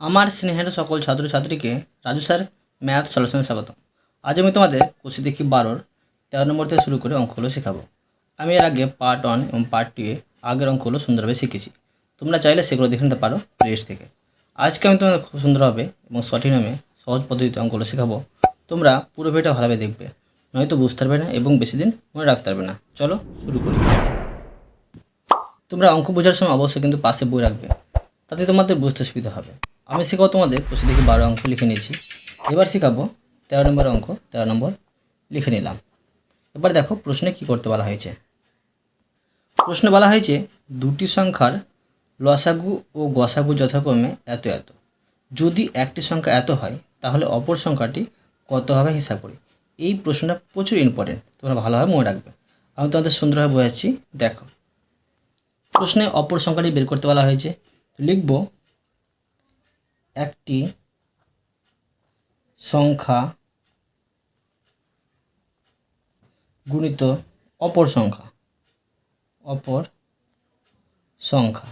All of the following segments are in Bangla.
আমার স্নেহের সকল ছাত্রছাত্রীকে রাজু স্যার, ম্যাথ সলিউশনে স্বাগত আজ আমি তোমাদের কোষে দেখি বারোর তেরো নম্বর থেকে শুরু করে অঙ্কগুলো শেখাবো। আমি এর আগে পার্ট ওয়ান এবং পার্ট টুয়ে আগের অঙ্কগুলো সুন্দরভাবে শিখেছি। তোমরা চাইলে সেগুলো দেখে নিতে পারো প্লেস থেকে। আজকে আমি তোমাদের খুব সুন্দরভাবে এবং সঠিক নামে সহজ পদ্ধতিতে অঙ্কগুলো শেখাবো। তোমরা পুরো ভিডিওটা ভালোভাবে দেখবে, নয়তো বুঝতে পারবে না এবং বেশি দিন মনে রাখতে পারবে না। চলো শুরু করি। তোমরা অঙ্ক বোঝার সময় অবশ্যই কিন্তু পাশে বই রাখবে, তাতে তোমাদের বুঝতে সুবিধা হবে। আমি শেখাবো তোমাদের কোষে দেখি বারো অঙ্ক লিখে নিয়েছি। এবার শেখাবো তেরো নম্বর অঙ্ক, তেরো নম্বর লিখে নিলাম। এবার দেখো প্রশ্নে কি করতে বলা হয়েছে। প্রশ্নে বলা হয়েছে, দুটি সংখ্যার লসাগু ও গসাগু যথাক্রমে এত এত। যদি একটি সংখ্যা এত হয়, তাহলে অপর সংখ্যাটি কত হবে হিসাব করি। এই প্রশ্নটা প্রচুর ইম্পর্টেন্ট তোমরা ভালোভাবে মনে রাখবে। আমি তোমাদের সুন্দরভাবে বোঝাচ্ছি, দেখো। প্রশ্নে অপর সংখ্যাটি বের করতে বলা হয়েছে, লিখব একটি সংখ্যা গুণিত অপর সংখ্যা। অপর সংখ্যা।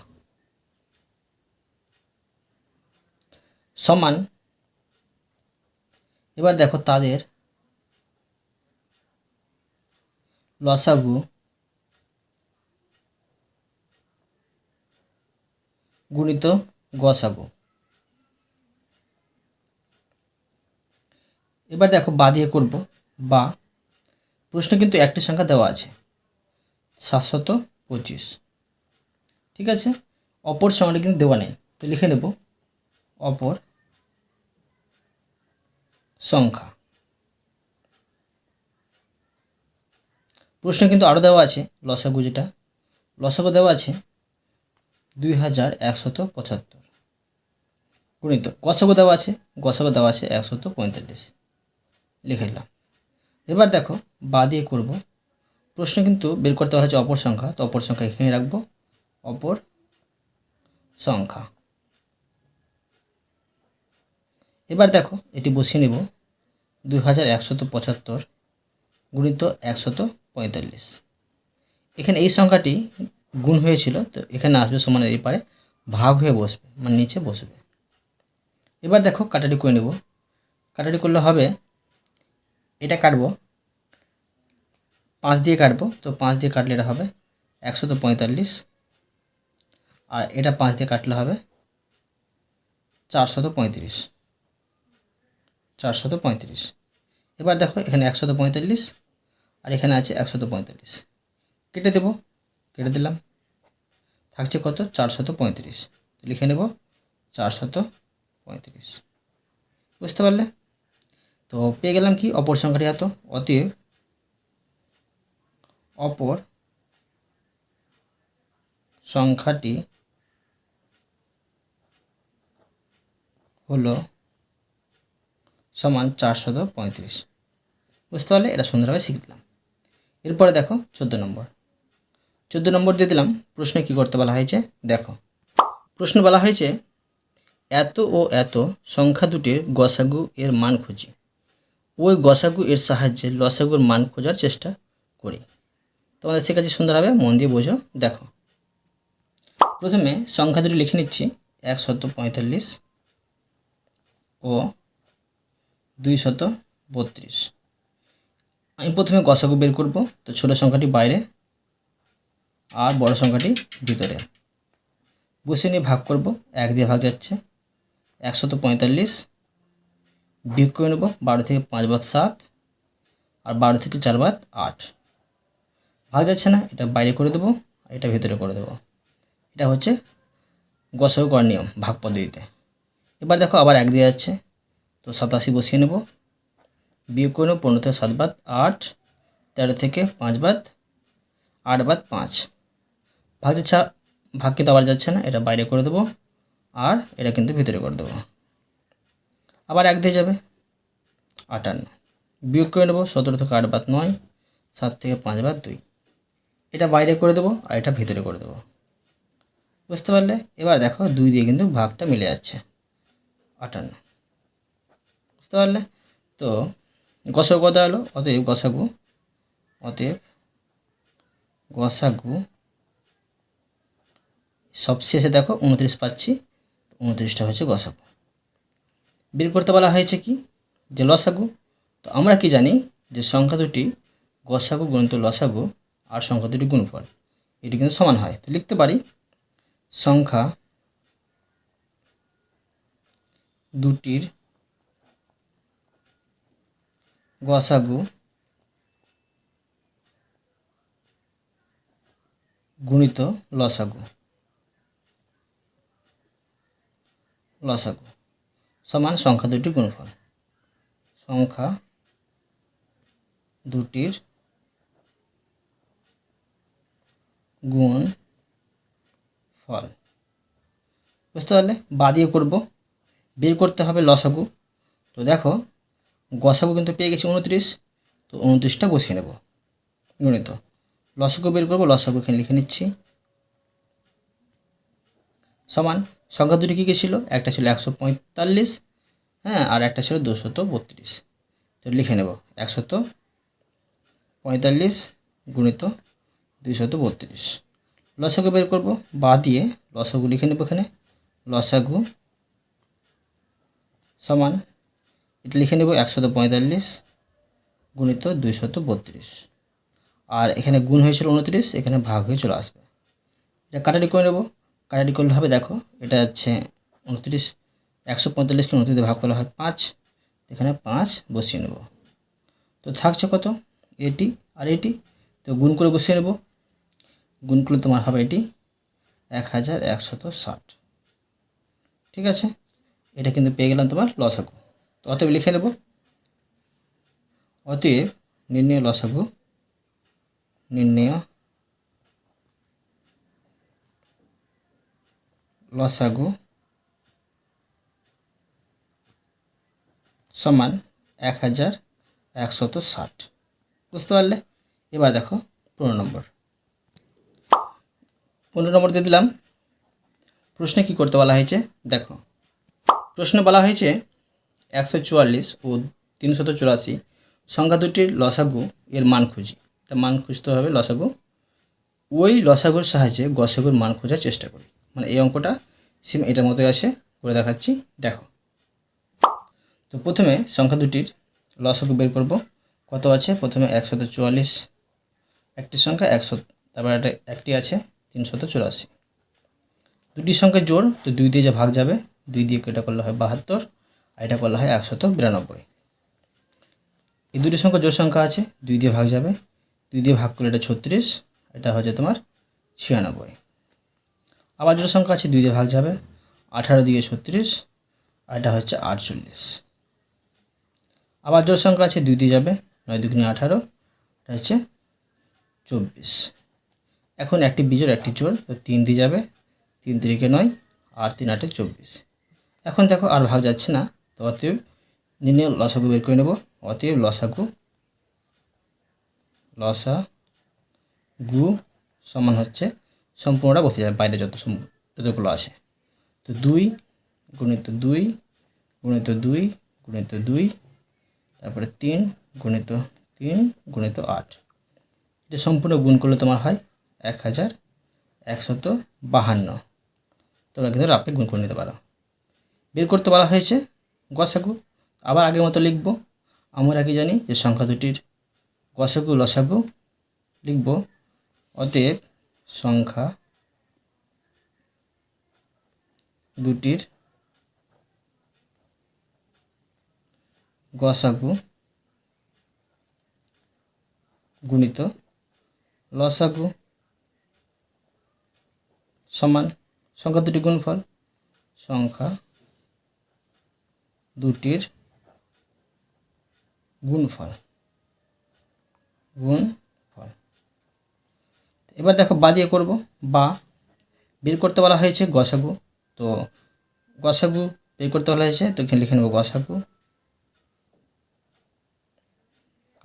সমান। এবার দেখো তাদের লসাগু গুণিত গসাগু। এবার দেখো বা দিয়ে করব, বা। প্রশ্ন কিন্তু একটি সংখ্যা দেওয়া আছে, সাতশত পঁচিশ। ঠিক আছে? অপর সংখ্যাটি কিন্তু দেওয়া নেই, তো লিখে নেব, অপর সংখ্যা। প্রশ্ন কিন্তু আরও দেওয়া আছে, লসাগু যেটা, লসাগু দেওয়া আছে দুই হাজার একশত পঁচাত্তর। গুণিত গসাগু দেওয়া আছে গসাগু দেওয়া আছে একশত পঁয়তাল্লিশ। লিখে নিলাম। এবার দেখো, বা দিয়ে করব। প্রশ্ন কিন্তু বের করতে বলা হচ্ছে অপর সংখ্যা, তো অপর সংখ্যা এখানে রাখব। অপর সংখ্যা। এবার দেখো, এটি বসিয়ে নেব। দুই হাজার একশত পঁচাত্তর গুণিত একশত পঁয়তাল্লিশ। এখানে এই সংখ্যাটি গুণ হয়েছিল, তো এখানে আসবে সমানের এই পারে ভাগ হয়ে বসবে মানে নিচে বসবে। এবার দেখো কাটাটি করে নেব। কাটাটি করলে হবে এটা কাটবো। পাঁচ দিয়ে কাটবো, তো পাঁচ দিয়ে কাটলে এটা হবে একশো তো পঁয়তাল্লিশ। আর এটা পাঁচ দিয়ে কাটলে হবে চারশত পঁয়ত্রিশ। চারশত পঁয়ত্রিশ। এবার দেখো এখানে একশত পঁয়তাল্লিশ আর এখানে আছে একশত পঁয়তাল্লিশ। কেটে দেবো, কেটে দিলাম। থাকছে কত? চারশত পঁয়ত্রিশ। লিখে নেব চারশত পঁয়ত্রিশ। বুঝতে পারলে? তো পেয়ে গেলাম কি? অপর সংখ্যাটি এত। অতএব অপর সংখ্যাটি হলো সমান চারশত পঁয়ত্রিশ। বুঝতে পারলে? এটা সুন্দরভাবে শিখলাম এরপরে দেখো চোদ্দ নম্বর। চোদ্দ নম্বর দিয়ে দিলাম, প্রশ্নে কী করতে বলা হয়েছে? দেখো, প্রশ্ন বলা হয়েছে, এত ও এত সংখ্যা দুটির গসাগু এর মান খুঁজি। ওই গসাগু এর সাহায্যে লসাগুর মান খোঁজার চেষ্টা করি। তোমাদের শেখাচ্ছি হবে মন দিয়ে বোঝো, দেখো। প্রথমে সংখ্যা দুটি লিখে নিচ্ছি, একশত পঁয়তাল্লিশ ও দুইশত বত্রিশ। আমি প্রথমে গসাগু বের করব, তো ছোটো সংখ্যাটি বাইরে আর বড় সংখ্যাটি ভিতরে। বসে নিয়ে ভাগ করব, এক দিয়ে ভাগ যাচ্ছে, একশত পঁয়তাল্লিশ বিয়োগ করে নেব বারো থেকে পাঁচ বাদ সাত আর বারো থেকে চার বাদ আট। ভাগ যাচ্ছে না, এটা বাইরে করে দেবো, আর এটা ভিতরে করে দেবো। এটা হচ্ছে গসাগু করার নিয়ম ভাগ পদ্ধতিতে। এবার দেখো আবার এক দিয়ে যাচ্ছে, তো সাতাশি বসিয়ে নেব। বিয়োগ করে নেব পনেরো থেকে সাত বাদ আট, তেরো থেকে পাঁচ বাদ আট বাদ পাঁচ। ভাগ যাচ্ছে ভাগ কিন্তু আবার যাচ্ছে না, এটা বাইরে করে দেবো, আর এটা কিন্তু ভিতরে করে দেবো। আবার এক দিয়ে যাবে। আটান্ন। বিয়োগ করে নেব সতেরো থেকে আট বাদ নয়, সাত থেকে পাঁচ বাদ দুই। এটা বাইরে করে দেবো আর এটা ভিতরে করে দেবো। বুঝতে পারলে? এবার দেখো দুই দিয়ে কিন্তু ভাগটা মিলে যাচ্ছে। আটান্ন। বুঝতে পারলে? তো গসাগু কত হলো অতএব গসাগু অতএব গসাগু। সবশেষে দেখো উনত্রিশ পাচ্ছি, উনত্রিশটা হচ্ছে গসাগু। বের করতে বলা হয়েছে কি? যে লসাগু। তো আমরা কি জানি যে সংখ্যা দুটি গসাগু গুণিত লসাগু আর সংখ্যা দুটি গুণফল। এটি কিন্তু সমান হয়। তো লিখতে পারি। সংখ্যা দুটির গসাগু গুণিত লসাগু। লসাগু। সমান সংখ্যা দুটির গুণফল। সংখ্যা দুটির গুণ ফল। বুঝতে পারলে? বা দিয়ে করব। বের করতে হবে লসাগু। তো দেখো, গসাগু কিন্তু পেয়ে গেছি উনত্রিশ। তো উনত্রিশটা বসিয়ে নেব। গণিত। লসাগু বের করব, লসাগু এখানে লিখে নিচ্ছি। সমান সংখ্যা দুটি কী কী ছিল? একটা ছিল একশো পঁয়তাল্লিশ হ্যাঁ আর একটা ছিল দুশত বত্রিশ। তো লিখে নেব একশত পঁয়তাল্লিশ গুণিত দুইশত বত্রিশ। লসাগু বের করব, বা দিয়ে লসাগু লিখে নেব এখানে। লসাগু সমান, এটা লিখে নেব একশত পঁয়তাল্লিশ গুণিত দুইশত বত্রিশ। আর এখানে গুণ হয়েছিল উনত্রিশ, এখানে ভাগ হয়ে চলে আসবে। এটা কাটাটি করে নেব কাটাটি করলে হবে? দেখো, এটা হচ্ছে উনত্রিশ, একশো পঁয়তাল্লিশকে উনত্রিশে ভাগ করা হয় পাঁচ। এখানে পাঁচ বসিয়ে নেব। তো থাকছে কত? এটি আর এটি। তো গুণ করে বসিয়ে নেব। গুণ করলে তোমার হবে এটি এক হাজার একশত ষাট। ঠিক আছে? এটা কিন্তু পেয়ে গেলাম তোমার লসাগু। তো অতএব লিখে নেব। অতএব নির্ণয় লসাগু, নির্ণয় লসাগু। সমান এক হাজার একশত ষাট। বুঝতে পারলে? এবার দেখো পনেরো নম্বর। পনেরো নম্বর দিয়ে দিলাম। প্রশ্নে কী করতে বলা হয়েছে? দেখো, প্রশ্নে বলা হয়েছে একশো চুয়াল্লিশ ও তিনশত চুরাশি সংখ্যা দুটির লসাগু এর মান খুঁজি। এটা মান খুঁজতে হবে লসাগু। ওই লসাগুর সাহায্যে গসাগুর মান খোঁজার চেষ্টা করি। মানে এই অঙ্কটা সিম এটার মতো আছে করে দেখাচ্ছি। দেখো। তো প্রথমে সংখ্যা দুটির লসাগু বের করব। কত আছে? প্রথমে একশত চুয়াল্লিশ, একটি সংখ্যা একশো তারপর একটা, একটি আছে তিনশত চুরাশি। দুটি সংখ্যা জোড়, তো দুই দিয়ে যা ভাগ যাবে, দুই দিয়ে এটা করলে হয় বাহাত্তর, আর এটা করলে হয় একশত বিরানব্বই। এই দুটি সংখ্যা জোর সংখ্যা আছে, দুই দিয়ে ভাগ যাবে, দুই দিয়ে ভাগ করলে এটা ছত্রিশ, এটা হচ্ছে তোমার ছিয়ানব্বই। আবার জোড় সংখ্যা আছে দুই দিয়ে ভাগ যাবে, আঠারো দিয়ে ছত্রিশ, আর এটা হচ্ছে আটচল্লিশ। আবার জোড় সংখ্যা আছে দুই দিয়ে যাবে, নয় দুগুণে আঠারো, এটা হচ্ছে চব্বিশ। এখন একটি বিজোড়, একটি জোড় তো তিন দিয়ে যাবে, তিন তিরিকে নয়, আর তিন আটে চব্বিশ। এখন দেখো আর ভাগ যাচ্ছে না, তো অতএব নির্ণয় লসাগু বের করে নেব। অতএব লসাগু লসা গু সমান হচ্ছে সম্পূর্ণটা বসে যাবে, বাইরে যত যতগুলো আছে। তো দুই, গুণিত দুই গুণিত দুই গুণিত দুই, তারপরে তিন, গুণিত তিন, গুণিত আট। এটা সম্পূর্ণ গুণ করলে তোমার হয় এক হাজার একশত বাহান্ন। তোমরা কিন্তু রাপে গুণ করে নিতে পারো। বের করতে বলা হয়েছে গসাগু। আবার আগের মতো লিখব। আমরা কি জানি যে সংখ্যা দুটির গসাগু, লসাগু লিখব। অতএব সংখ্যা দুটির গসাগু গুণিত লসাগু সমান সংখ্যা দুটি গুণফল সংখ্যা দুটির গুণফল গুণফল এবার দেখো বা দিয়ে করব, বা বের করতে বলা হয়েছে গসাগু। তো গসাগু বের করতে বলা হয়েছে, তো লিখে নেব গসাগু।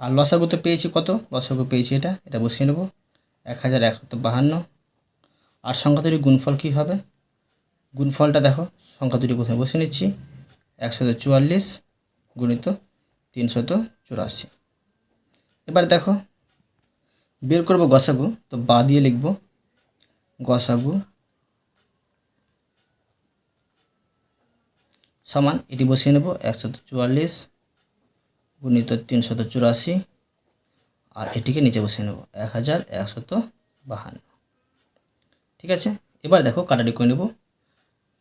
আর লসাগু তো পেয়েছি কত? লসাগু পেয়েছি এটা এটা বসিয়ে নেব। এক হাজার একশত বাহান্ন। আর সংখ্যা দুটির গুণফল কী হবে? গুণফলটা দেখো, সংখ্যা দুটি প্রথমে বসে নিচ্ছি। একশত চুয়াল্লিশ গুণিত তিনশত চুরাশি। এবার দেখো বের করব গসাগু, তো বা দিয়ে লিখব। গসাগু সমান, এটি বসিয়ে নেব, একশত চুয়াল্লিশ গুণিত তিনশত চুরাশি, আর এটিকে নিচে বসিয়ে নেব এক হাজার একশত বাহান্ন। ঠিক আছে? এবার দেখো কাটাটি করে নেব।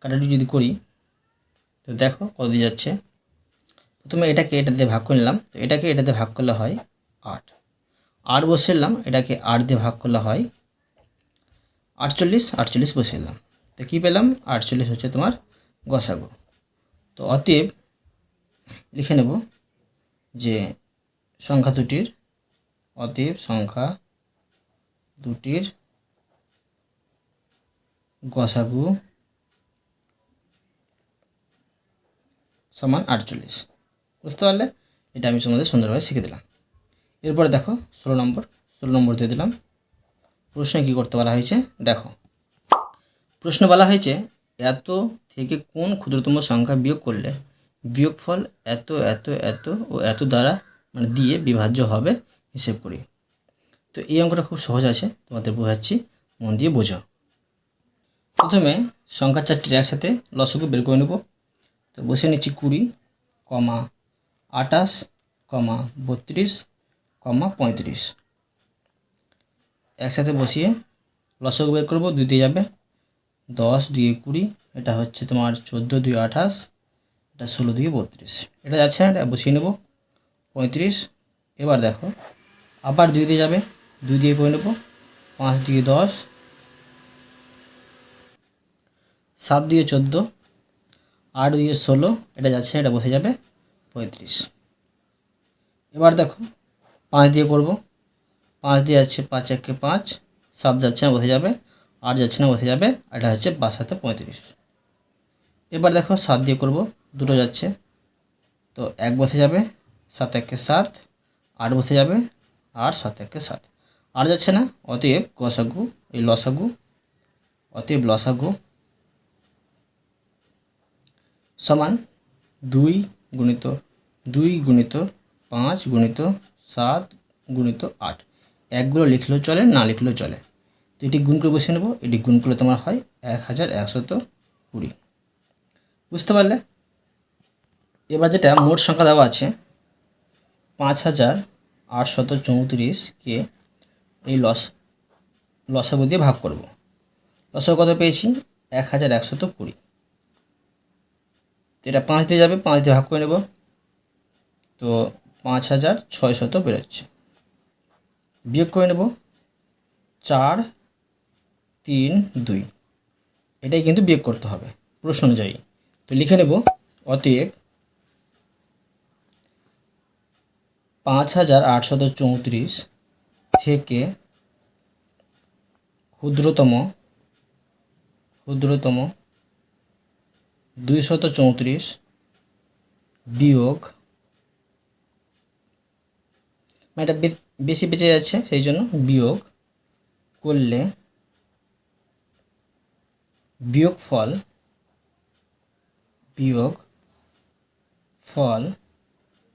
কাটাটি যদি করি, তো দেখো কত যাচ্ছে। প্রথমে এটাকে এটা দিয়ে ভাগ করে নিলাম, তো এটাকে এটা দিয়ে ভাগ করলে হয় আট। আট বসে নিলাম এটাকে আট দিয়ে ভাগ করলে হয় আটচল্লিশ আটচল্লিশ বসে নিলাম তো কী পেলাম? আটচল্লিশ হচ্ছে তোমার গসাগু। তো অতএব লিখে নেব যে সংখ্যা দুটির, অতএব সংখ্যা দুটির গসাগু সমান আটচল্লিশ। বুঝতে পারলে? এটা আমি তোমাদের সুন্দরভাবে শিখে দিলাম। এরপরে দেখো, ষোলো নম্বর ষোলো নম্বর দিয়ে দিলাম। প্রশ্নে কী করতে বলা হয়েছে? দেখো, প্রশ্ন বলা হয়েছে, এত থেকে কোন ক্ষুদ্রতম সংখ্যা বিয়োগ করলে বিয়োগফল এত এত এত ও এত দ্বারা মানে দিয়ে বিভাজ্য হবে? হিসেব করি। তো এই অঙ্কটা খুব সহজ আছে, তোমাদের বোঝাচ্ছি, মন দিয়ে বোঝো। প্রথমে সংখ্যা চারটির একসাথে লসগু বের করে নেব। তো বসে নিচ্ছি কুড়ি, কমা আটাশ কমা বত্রিশ কমা পঁয়ত্রিশ। একসাথে বসিয়ে লসগু বের করব দুই দিয়ে যাবে। দশ দুই কুড়ি, এটা হচ্ছে তোমার চোদ্দ দুই আঠাশ, এটা ষোলো দুই বত্রিশ। এটা যাচ্ছে, এটা বসিয়ে নেব। পঁয়ত্রিশ, এবার দেখো, আবার দুই দিয়ে যাবে, দুই দিয়ে করে নেব, পাঁচ দিয়ে দশ, সাত দিয়ে চোদ্দ, আট দিয়ে ষোলো, এটা যাচ্ছে, এটা বসে যাবে, পঁয়ত্রিশ। এবার দেখো পাঁচ দিয়ে করব। পাঁচ দিয়ে যাচ্ছে পাঁচ একে পাঁচ, সাত যাচ্ছে না, বসে যাবে। আট যাচ্ছে না, বসে যাবে। এটা হচ্ছে পাঁচ সাথে পঁয়ত্রিশ। এবার দেখো সাত দিয়ে করব, দুটো যাচ্ছে। তো এক বসে যাবে, সাত একে সাত, আট বসে যাবে, আর সাত একে সাত। আর যাচ্ছে না, অতএব গসাগু, এই লসাগু, অতএব লসাগু সমান দুই গুণিত দুই গুণিত পাঁচ গুণিত সাত গুণিত আট। একগুলো লিখলেও চলে, না লিখলেও চলে। তো এটি গুণ করে বসে নেব। এটি গুণ করলে তোমার হয় এক হাজার একশত কুড়ি। বুঝতে পারলে? এবার যেটা মোট সংখ্যা দেওয়া আছে, পাঁচ হাজার আটশত চৌত্রিশকে এই লস, লসাগু দিয়ে ভাগ করব। লসাগু কত পেয়েছি? এক হাজার একশত কুড়ি। তো এটা পাঁচ দিয়ে যাবে, পাঁচ দিয়ে ভাগ করে নেব। তো পাঁচ হাজার ছয়শত বেরোচ্ছে। বিয়োগ করে নেব চার, তিন, দুই। এটাই কিন্তু বিয়োগ করতে হবে, প্রশ্ন অনুযায়ী। তো লিখে নেব অতএব পাঁচ হাজার আটশত চৌত্রিশ থেকে ক্ষুদ্রতম ক্ষুদ্রতম দুইশত চৌত্রিশ বিয়োগ মানে এটা বেশি বেঁচে যাচ্ছে, সেই জন্য বিয়োগ করলে, বিয়োগ ফল বিয়োগ ফল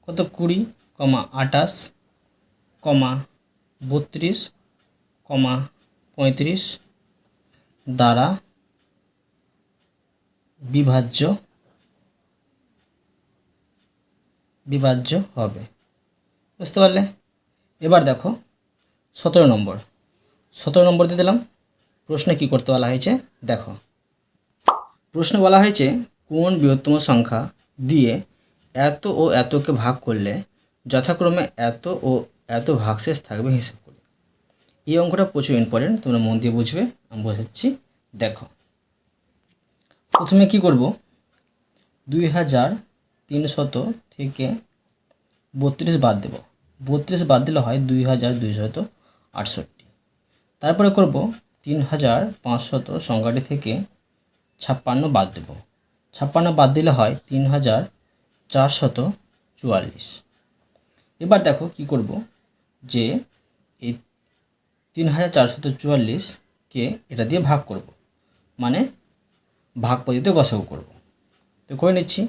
কত? কুড়ি কমা আটাশ কমা বত্রিশ কমা পঁয়ত্রিশ দ্বারা বিভাজ্য বিভাজ্য হবে। বুঝতে পারলে? এবার দেখো, সতেরো নম্বর। সতেরো নম্বর দিয়ে দিলাম, প্রশ্নে কী করতে বলা হয়েছে? দেখো, প্রশ্নে বলা হয়েছে কোন বৃহত্তম সংখ্যা দিয়ে এত ও এতকে ভাগ করলে যথাক্রমে এত ও এত ভাগশেষ থাকবে হিসেব করে। এই অঙ্কটা প্রচুর ইম্পর্টেন্ট তোমরা মন দিয়ে বুঝবে, আমি বোঝাচ্ছি। দেখো, প্রথমে কি করব? দুই হাজার তিনশত থেকে বত্রিশ বাদ দেব। বত্রিশ বাদ দিলে হয় দুই হাজার দুইশত আটষট্টি। তারপরে করব তিন হাজার পাঁচশত সংখ্যাটি থেকে ছাপ্পান্ন বাদ দেব। ছাপ্পান্ন বাদ দিলে হয় তিন হাজার চারশত চুয়াল্লিশ। এবার দেখো কি করব যে এই তিন হাজার চারশত চুয়াল্লিশকে এটা দিয়ে ভাগ করব। মানে ভাগ পদ্ধতিতে গসাগু করব। তো করে নিচ্ছি।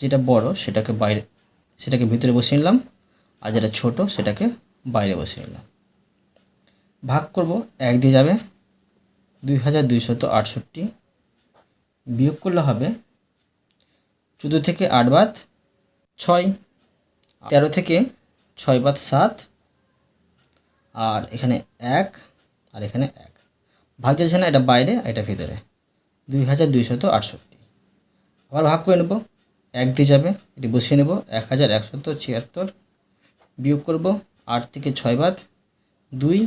যেটা বড় সেটাকে বাইরে সেটাকে ভিতরে বসিয়ে নিলাম। আর যেটা ছোট সেটাকে বাইরে বসিয়ে নিলাম। ভাগ করব এক দিয়ে যাবে দুই হাজার আটষট্টি। বিয়োগ করলে হবে চোদ্দ থেকে আট বাদ ছয়, তেরো থেকে ছয় বাদ সাত, আর এখানে এক, আর এখানে এক। ভাগ যাচ্ছে না, এটা বাইরে এটা ভিতরে। দুই হাজার দুইশত আটষট্টি। আবার ভাগ করে নেব, এক দিয়ে যাবে, এটি বসিয়ে নেব, এক হাজার একশত ছিয়াত্তর। বিয়োগ করব আট থেকে ছয় বাদ, দুই,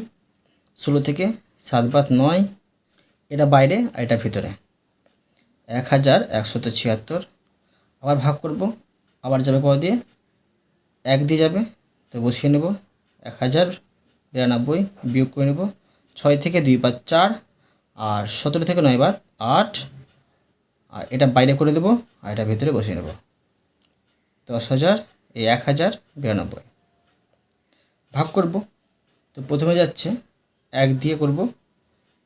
ষোলো থেকে সাত বাদ, নয়। এটা বাইরে আর এটা ভিতরে। এক হাজার একশত ছিয়াত্তর। আবার ভাগ করব। আবার যাবে কত দিয়ে? এক দিয়ে যাবে। তো বসিয়ে নেব। এক হাজার বিরানব্বই বিয়োগ করে নেব। ছয় থেকে দুই বাদ চার আর সতেরো থেকে নয় বাদ আট। আর এটা বাইরে করে দেবো। আর এটা ভিতরে বসিয়ে নেব। দশ হাজার, এই এক হাজার বিরানব্বই। ভাগ করব। তো প্রথমে যাচ্ছে এক দিয়ে করব।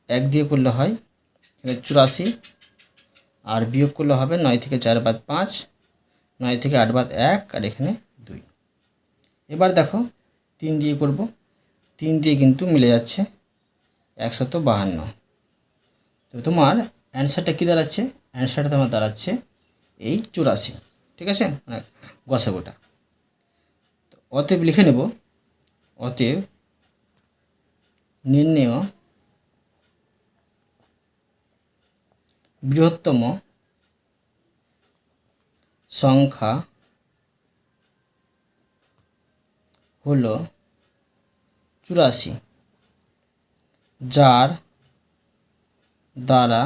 এক দিয়ে করলে হয় এখানে চুরাশি আর বিয়োগ করলে হবে নয় থেকে চার বাদ পাঁচ, নয় থেকে আট বাদ এক আর এখানে দুই। এবার দেখো তিন দিয়ে করব। তিন দিয়ে কিন্তু মিলে যাচ্ছে একশত বাহান্ন। তো তোমার অ্যান্সারটা কী দাঁড়াচ্ছে? অ্যান্সারটা তোমার দাঁড়াচ্ছে এই চুরাশি। ঠিক আছে? মানে গসাগুটা। তো অতএব লিখে নেব অতএব নির্ণেয় বৃহত্তম সংখ্যা হল চুরাশি যার দ্বারা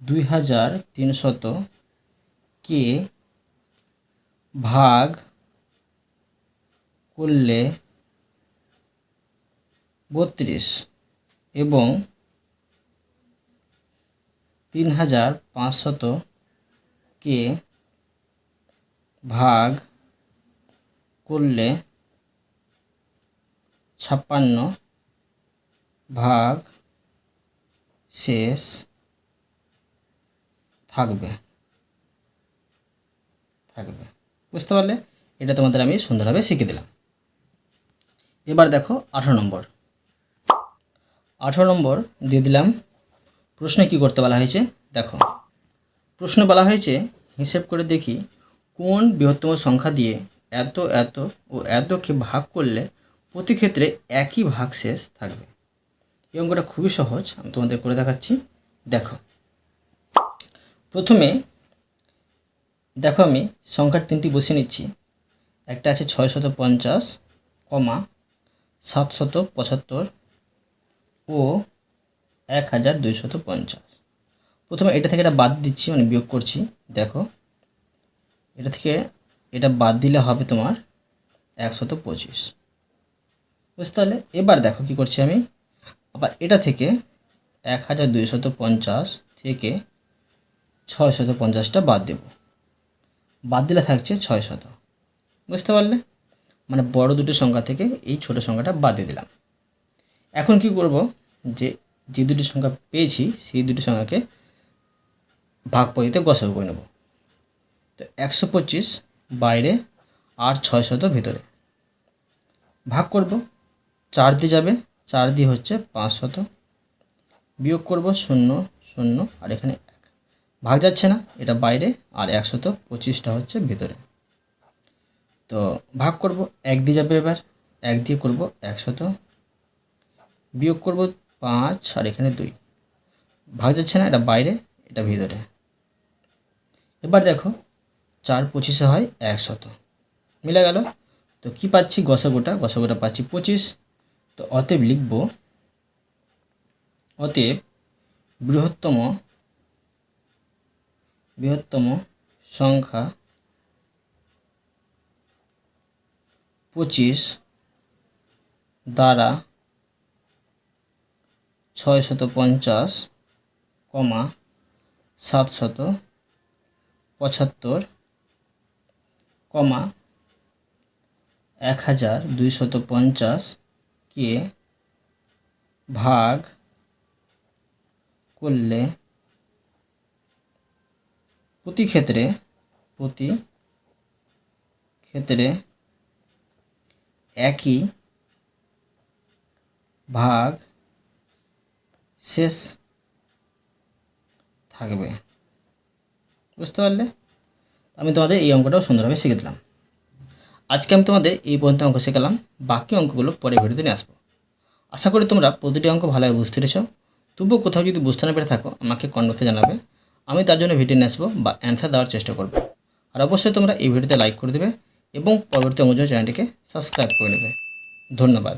দুই হাজার তিনশত কে ভাগ করলে বত্রিশ এবং তিন হাজার পাঁচশত কে ভাগ করলে ছাপ্পান্ন ভাগ শেষ থাকবে। থাকবে। বুঝতে পারলে? এটা তোমাদের আমি সুন্দরভাবে শিখে দিলাম। এবার দেখো আঠারো নম্বর। আঠারো নম্বর দিয়ে দিলাম, প্রশ্নে কি করতে বলা হয়েছে? দেখো, প্রশ্ন বলা হয়েছে, হিসেব করে দেখি কোন বৃহত্তম সংখ্যা দিয়ে এত এত ও এতকে ভাগ করলে প্রতি ক্ষেত্রে একই ভাগ শেষ থাকবে। এই অঙ্কটা খুবই সহজ, আমি তোমাদের করে দেখাচ্ছি। দেখো, প্রথমে দেখো আমি সংখ্যার তিনটি বসিয়ে নিচ্ছি। একটা আছে ছয় শত পঞ্চাশ, কমা সাতশত পঁচাত্তর ও এক হাজার দুইশত পঞ্চাশ। প্রথমে এটা থেকে এটা বাদ দিচ্ছি মানে বিয়োগ করছি। দেখো, এটা থেকে এটা বাদ দিলে হবে তোমার একশত পঁচিশ। বুঝতে পারলে? এবার দেখো কি করছি আমি। আবার এটা থেকে এক হাজার দুইশত পঞ্চাশ থেকে ছয় শত পঞ্চাশটা বাদ দেব। বাদ দিলে থাকছে ছয় শত বুঝতে পারলে? মানে বড় দুটো সংখ্যা থেকে এই ছোট সংখ্যাটা বাদ দিয়ে দিলাম। এখন কি করব যে যে দুটি সংখ্যা পেয়েছি, সেই দুটি সংখ্যাকে ভাগ পদ্ধতিতে গসাগু করে নেব। তো একশো পঁচিশ বাইরে আর ছয় শত ভিতরে। ভাগ করব, চার দিয়ে যাবে, চার দিয়ে হচ্ছে পাঁচ শত। বিয়োগ করব শূন্য শূন্য, আর এখানে এক। ভাগ যাচ্ছে না, এটা বাইরে, আর একশত পঁচিশটা হচ্ছে ভিতরে। তো ভাগ করব, এক দিয়ে যাবে এবার, এক দিয়ে করব একশত, বিয়োগ করব পাঁচ, আর এখানে দুই। ভাগ যাচ্ছে না, এটা বাইরে, এটা ভিতরে। এবার দেখো, চার পঁচিশে হয় একশত। মিলে গেল, তো কি পাচ্ছি? গসাগুটা গসাগুটা পাচ্ছি পঁচিশ। তো অতএব লিখব, অতএব বৃহত্তম বৃহত্তম সংখ্যা পঁচিশ দ্বারা ছয় শত পঞ্চাশ কমা সাতশত পঁচাত্তর কমা এক হাজার দুইশত পঞ্চাশ কে ভাগ করলে প্রতি ক্ষেত্রে প্রতি ক্ষেত্রে একই ভাগ শেষ থাকবে। বুঝতে পারলে? আমি তোমাদের এই অঙ্কটাও সুন্দরভাবে শিখে দিলাম। আজকে আমি তোমাদের এই পর্যন্ত অঙ্ক শেখালাম। বাকি অঙ্কগুলো পরে ভিডিওতে নিয়ে আসব। আশা করি তোমরা প্রতিটি অঙ্ক ভালোভাবে বুঝতে পেরেছ। তবুও কোথাও যদি বুঝতে না পেরে থাকো, আমাকে কনভার্সে জানাবে। আমি তার জন্য ভিডিও নিয়ে আসব বা অ্যান্সার দেওয়ার চেষ্টা করব। আর অবশ্যই তোমরা এই ভিডিওতে লাইক করে দেবে। এবং পরবর্তী অনুযায়ী চ্যানেলটিকে সাবস্ক্রাইব করে নেবে। ধন্যবাদ।